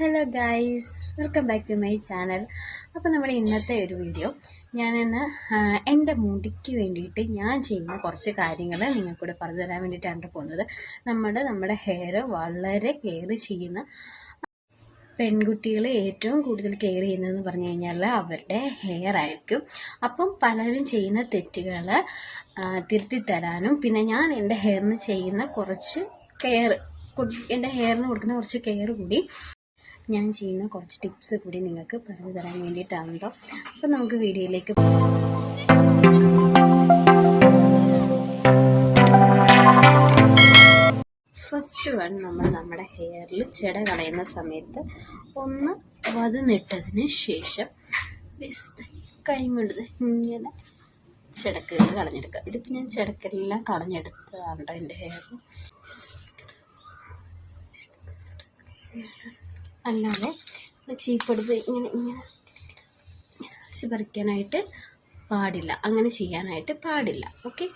Hello guys welcome back to my channel അപ്പോൾ നമ്മുടെ ഇന്നത്തെ ഒരു വീഡിയോ ഞാനിന്ന് എന്റെ മുടിക്ക് വേണ്ടിയിട്ട് ഞാൻ ചെയ്യുന്ന കുറച്ച് കാര്യങ്ങൾ നിങ്ങൾക്കൂടെ പറഞ്ഞു തരാൻ വേണ്ടിയിട്ടാണ് പോകുന്നത്. നമ്മുടെ നമ്മുടെ ഹെയർ വളരെ കെയർ ചെയ്യുന്ന പെൺകുട്ടികൾ ഏറ്റവും കൂടുതൽ കെയർ ചെയ്യുന്നതെന്ന് പറഞ്ഞു കഴിഞ്ഞാൽ അവരുടെ ഹെയർ ആയിരിക്കും. അപ്പം പലരും ചെയ്യുന്ന തെറ്റുകൾ തിരുത്തി തരാനും പിന്നെ ഞാൻ എന്റെ ഹെയറിന് ചെയ്യുന്ന കുറച്ച് കെയർ എന്റെ ഹെയറിന് കൊടുക്കുന്ന കുറച്ച് കെയർ കൂടി ഞാൻ ചെയ്യുന്ന കുറച്ച് ടിപ്സ് കൂടി നിങ്ങൾക്ക് പറഞ്ഞു തരാൻ വേണ്ടിയിട്ടാണ് കേട്ടോ അപ്പം നമുക്ക് വീഡിയോയിലേക്ക് ഫസ്റ്റ് വൺ നമ്മൾ നമ്മുടെ ഹെയറിൽ ചെട കളയുന്ന സമയത്ത് ഒന്ന് വതിനിട്ടതിന് ശേഷം ജസ്റ്റ് കൈ ഇങ്ങനെ ചെടക്കുകൾ കളഞ്ഞെടുക്കുക. ഇതിപ്പോൾ ഞാൻ ചെടക്കെല്ലാം കളഞ്ഞെടുത്തതാണ് എന്റെ ഹെയർ അല്ലാതെ ചീപ്പെടുത്ത് ഇങ്ങനെ ഇങ്ങനെ അരച്ച് പറിക്കാനായിട്ട് പാടില്ല. അങ്ങനെ ചെയ്യാനായിട്ട് പാടില്ല. ഓക്കെ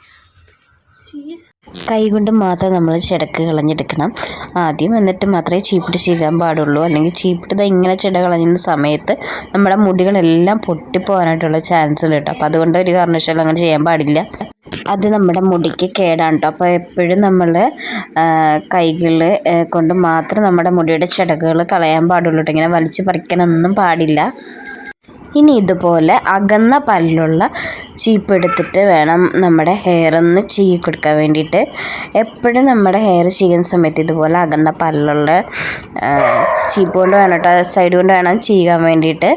കൈകൊണ്ട് മാത്രം നമ്മൾ ചിടക്ക് കളഞ്ഞെടുക്കണം. ആദ്യം എന്നിട്ട് മാത്രമേ ചീപ്പിട്ട് ചെയ്യാൻ പാടുള്ളൂ. അല്ലെങ്കിൽ ചീപ്പിട്ട് ഇങ്ങനെ ചിട കളഞ്ഞുന്ന സമയത്ത് നമ്മുടെ മുടികളെല്ലാം പൊട്ടിപ്പോകാനായിട്ടുള്ള ചാൻസ് ഉണ്ട്. കേട്ടോ അപ്പോൾ അതുകൊണ്ട് ഒരു കാരണവശാലും അങ്ങനെ ചെയ്യാൻ പാടില്ല. അത് നമ്മുടെ മുടിക്ക് കേടാണ് കേട്ടോ അപ്പോൾ എപ്പോഴും നമ്മൾ കൈകൾ കൊണ്ട് മാത്രം നമ്മുടെ മുടിയുടെ ചടകുകൾ കളയാൻ പാടുള്ളൂ ഇങ്ങനെ വലിച്ചു പറിക്കാനൊന്നും പാടില്ല. ഇനി ഇതുപോലെ അകന്ന പല്ലുള്ള ചീപ്പ് എടുത്തിട്ട് വേണം നമ്മുടെ ഹെയർ ഒന്ന് ചീകി കൊടുക്കാൻ വേണ്ടിയിട്ട്. എപ്പോഴും നമ്മുടെ ഹെയർ ചീകുന്ന സമയത്ത് ഇതുപോലെ അകന്ന പല്ലുള്ള ചീപ്പ് കൊണ്ട് വേണം കേട്ടോ സൈഡ് കൊണ്ട് വേണം ചെയ്യാൻ വേണ്ടിയിട്ട്.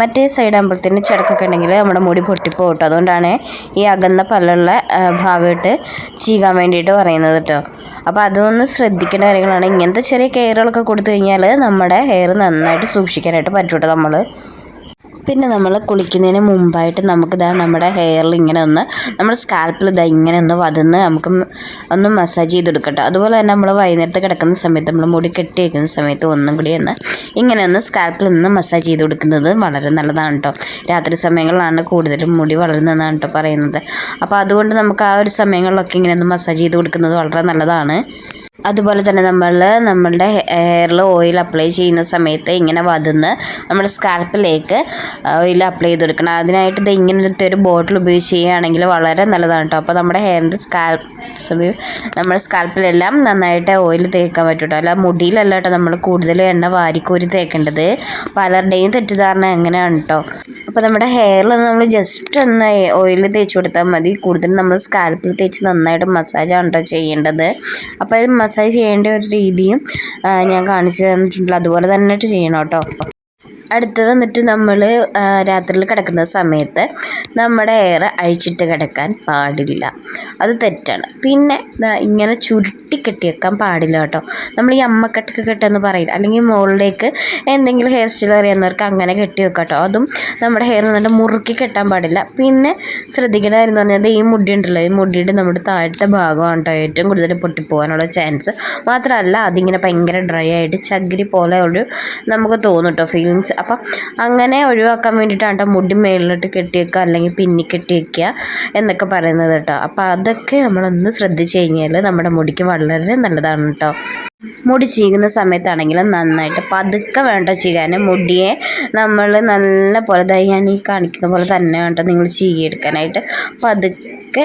മറ്റേ സൈഡ് ആകുമ്പോഴത്തേന് ചിടക്കൊക്കെ ഉണ്ടെങ്കിൽ നമ്മുടെ മുടി പൊട്ടിപ്പോകും കേട്ടോ അതുകൊണ്ടാണ് ഈ അകന്ന പല്ലുള്ള ഭാഗമായിട്ട് ചീകാൻ വേണ്ടിയിട്ട് പറയുന്നത് കേട്ടോ അപ്പോൾ അതൊന്ന് ശ്രദ്ധിക്കേണ്ട കാര്യങ്ങളാണ്. ഇങ്ങനത്തെ ചെറിയ കെയറുകളൊക്കെ കൊടുത്തു കഴിഞ്ഞാൽ നമ്മുടെ ഹെയർ നന്നായിട്ട് സൂക്ഷിക്കാനായിട്ട് പറ്റും കേട്ടോ നമ്മൾ പിന്നെ നമ്മൾ കുളിക്കുന്നതിന് മുമ്പായിട്ട് നമുക്ക് ഇതാ നമ്മുടെ ഹെയറിൽ ഇങ്ങനെ ഒന്ന് നമ്മുടെ സ്കാൽപ്പിൽ ഇതാ ഇങ്ങനെ ഒന്ന് വതന്ന് നമുക്ക് ഒന്ന് മസാജ് ചെയ്തെടുക്കട്ടെ അതുപോലെ തന്നെ നമ്മൾ വൈകുന്നേരത്ത് കിടക്കുന്ന സമയത്ത് നമ്മൾ മുടി കെട്ടി വയ്ക്കുന്ന സമയത്ത് ഒന്നും കൂടി ഒന്ന് ഇങ്ങനെ ഒന്ന് സ്കാൽപ്പിൽ ഒന്ന് മസാജ് ചെയ്ത് കൊടുക്കുന്നത് വളരെ നല്ലതാണ് കേട്ടോ രാത്രി സമയങ്ങളിലാണ് കൂടുതലും മുടി വളരുന്നതെന്നാണ് കേട്ടോ പറയുന്നത്. അപ്പോൾ അതുകൊണ്ട് നമുക്ക് ആ ഒരു സമയങ്ങളിലൊക്കെ ഇങ്ങനെ ഒന്ന് മസാജ് ചെയ്ത് കൊടുക്കുന്നത് വളരെ നല്ലതാണ്. അതുപോലെ തന്നെ നമ്മൾ നമ്മളുടെ ഹെയറിൽ ഓയിൽ അപ്ലൈ ചെയ്യുന്ന സമയത്ത് ഇങ്ങനെ വതന്ന് നമ്മുടെ സ്കാൽപ്പിലേക്ക് ഓയിൽ അപ്ലൈ ചെയ്ത് കൊടുക്കണം. അതിനായിട്ട് ഇത് ഇങ്ങനത്തെ ഒരു ബോട്ടിൽ ഉപയോഗിച്ച് ചെയ്യുകയാണെങ്കിൽ വളരെ നല്ലതാണ് കേട്ടോ. അപ്പോൾ നമ്മുടെ ഹെയറിന്റെ സ്കാൽപ്പ് നമ്മുടെ സ്കാൽപ്പിലെല്ലാം നന്നായിട്ട് ഓയിൽ തേക്കാൻ പറ്റും കേട്ടോ. അല്ല മുടിയിലല്ല കേട്ടോ നമ്മൾ കൂടുതൽ എണ്ണ വാരിക്കോരി തേക്കേണ്ടത്. പലരുടെയും തെറ്റിദ്ധാരണ എങ്ങനെയാണ് കേട്ടോ. അപ്പോൾ നമ്മുടെ ഹെയറിൽ നമ്മൾ ജസ്റ്റ് ഒന്ന് ഓയിൽ തേച്ച് കൊടുത്താൽ മതി. കൂടുതലും നമ്മൾ സ്കാൽപ്പിൽ തേച്ച് നന്നായിട്ട് മസാജാണ് കേട്ടോ ചെയ്യേണ്ടത്. അപ്പോൾ ഇത് മസാജ് ചെയ്യേണ്ട ഒരു രീതിയും ഞാൻ കാണിച്ചു തന്നിട്ടുണ്ട്. അതുപോലെ തന്നെ ചെയ്യണം കേട്ടോ അടുത്തത് വന്നിട്ട് നമ്മൾ രാത്രിയിൽ കിടക്കുന്ന സമയത്ത് നമ്മുടെ എയർ അഴിച്ചിട്ട് കിടക്കാൻ പാടില്ല. അത് തെറ്റാണ്. പിന്നെ ഇങ്ങനെ ചുരുട്ടി കെട്ടി വെക്കാൻ പാടില്ല കേട്ടോ. നമ്മൾ ഈ അമ്മക്കെട്ടൊക്കെ കെട്ടെന്ന് പറയില്ല? അല്ലെങ്കിൽ മുകളിലേക്ക് എന്തെങ്കിലും ഹെയർ സ്റ്റൈൽ അറിയാവുന്നവർക്ക് അങ്ങനെ കെട്ടി വെക്കാം കേട്ടോ. അതും നമ്മുടെ ഹെയർ നന്നിട്ട് മുറുക്കി കെട്ടാൻ പാടില്ല. പിന്നെ ശ്രദ്ധിക്കേണ്ട കാര്യം എന്ന് പറഞ്ഞാൽ ഈ മുടി ഉണ്ടല്ലോ ഈ മുടിയുടെ നമ്മുടെ താഴത്തെ ഭാഗമാണ് കേട്ടോ ഏറ്റവും കൂടുതൽ പൊട്ടിപ്പോകാനുള്ള ചാൻസ് മാത്രമല്ല അതിങ്ങനെ ഭയങ്കര ഡ്രൈ ആയിട്ട് ചകിരി പോലെ ഒരു നമുക്ക് തോന്നും കേട്ടോ. ഫീലിങ്സ് അപ്പം അങ്ങനെ ഒഴിവാക്കാൻ വേണ്ടിയിട്ടാണ് കേട്ടോ മുടി മേളിലിട്ട് കെട്ടിവെക്കുക അല്ലെങ്കിൽ പിന്നി കെട്ടിവെക്കുക എന്നൊക്കെ പറയുന്നത് കേട്ടോ. അപ്പം അതൊക്കെ നമ്മളൊന്ന് ശ്രദ്ധിച്ചു കഴിഞ്ഞാൽ നമ്മുടെ മുടിക്ക് വളരെ നല്ലതാണ് കേട്ടോ. മുടി ചീകുന്ന സമയത്താണെങ്കിലും നന്നായിട്ട് പതുക്കെ വേണ്ട ചീകാൻ മുടിയെ നമ്മൾ നല്ല പോലെ ഞാൻ ഈ കാണിക്കുന്ന പോലെ തന്നെ വേണ്ട നിങ്ങൾ ചീകിയെടുക്കാനായിട്ട് പതുക്കെ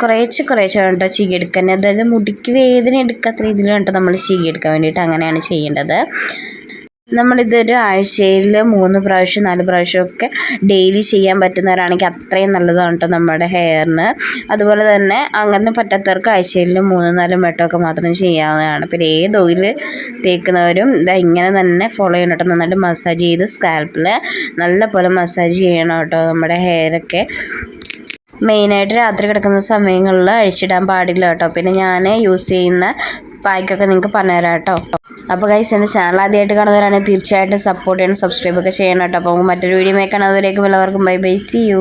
കുറേശ്ശെ കുറേശ്ശെ വേണ്ട ചീകിയെടുക്കാൻ. അതായത് മുടിക്ക് വേദന എടുക്കാത്ത രീതിയിൽ വേണ്ട നമ്മൾ ചീകിയെടുക്കാൻ വേണ്ടിയിട്ട് അങ്ങനെയാണ് ചെയ്യേണ്ടത്. നമ്മളിതൊരു ആഴ്ചയിൽ മൂന്ന് പ്രാവശ്യം നാല് പ്രാവശ്യമൊക്കെ ഡെയിലി ചെയ്യാൻ പറ്റുന്നവരാണെങ്കിൽ അത്രയും നല്ലതാണ് കേട്ടോ നമ്മുടെ ഹെയറിന്. അതുപോലെ തന്നെ അങ്ങനെ പറ്റാത്തവർക്ക് ആഴ്ചയിൽ മൂന്ന് നാലും വട്ടമൊക്കെ മാത്രം ചെയ്യാവുന്നതാണ്. പിന്നെ ഏത് ഓയിൽ തേക്കുന്നവരും ഇതാ ഇങ്ങനെ തന്നെ ഫോളോ ചെയ്യണം കേട്ടോ. നന്നായിട്ട് മസാജ് ചെയ്ത് സ്കാൽപ്പിൽ നല്ലപോലെ മസാജ് ചെയ്യണം കേട്ടോ നമ്മുടെ ഹെയറൊക്കെ. മെയിനായിട്ട് രാത്രി കിടക്കുന്ന സമയങ്ങളിൽ അഴിച്ചിടാൻ പാടില്ല കേട്ടോ. പിന്നെ ഞാൻ യൂസ് ചെയ്യുന്ന പായ്ക്കൊക്കെ നിങ്ങൾക്ക് പറഞ്ഞുതരാം കേട്ടോ അപ്പോൾ ഗൈസ് എന്റെ ചാനൽ ആദ്യമായിട്ട് കാണുന്നവരാണെങ്കിൽ തീർച്ചയായിട്ടും സപ്പോർട്ട് ചെയ്യണം സബ്സ്ക്രൈബ് ഒക്കെ ചെയ്യണം കേട്ടോ. അപ്പോൾ മറ്റൊരു വീഡിയോ മേക്കാണ് അതുവരേക്കും എല്ലാവർക്കും ബൈ ബൈ സി യു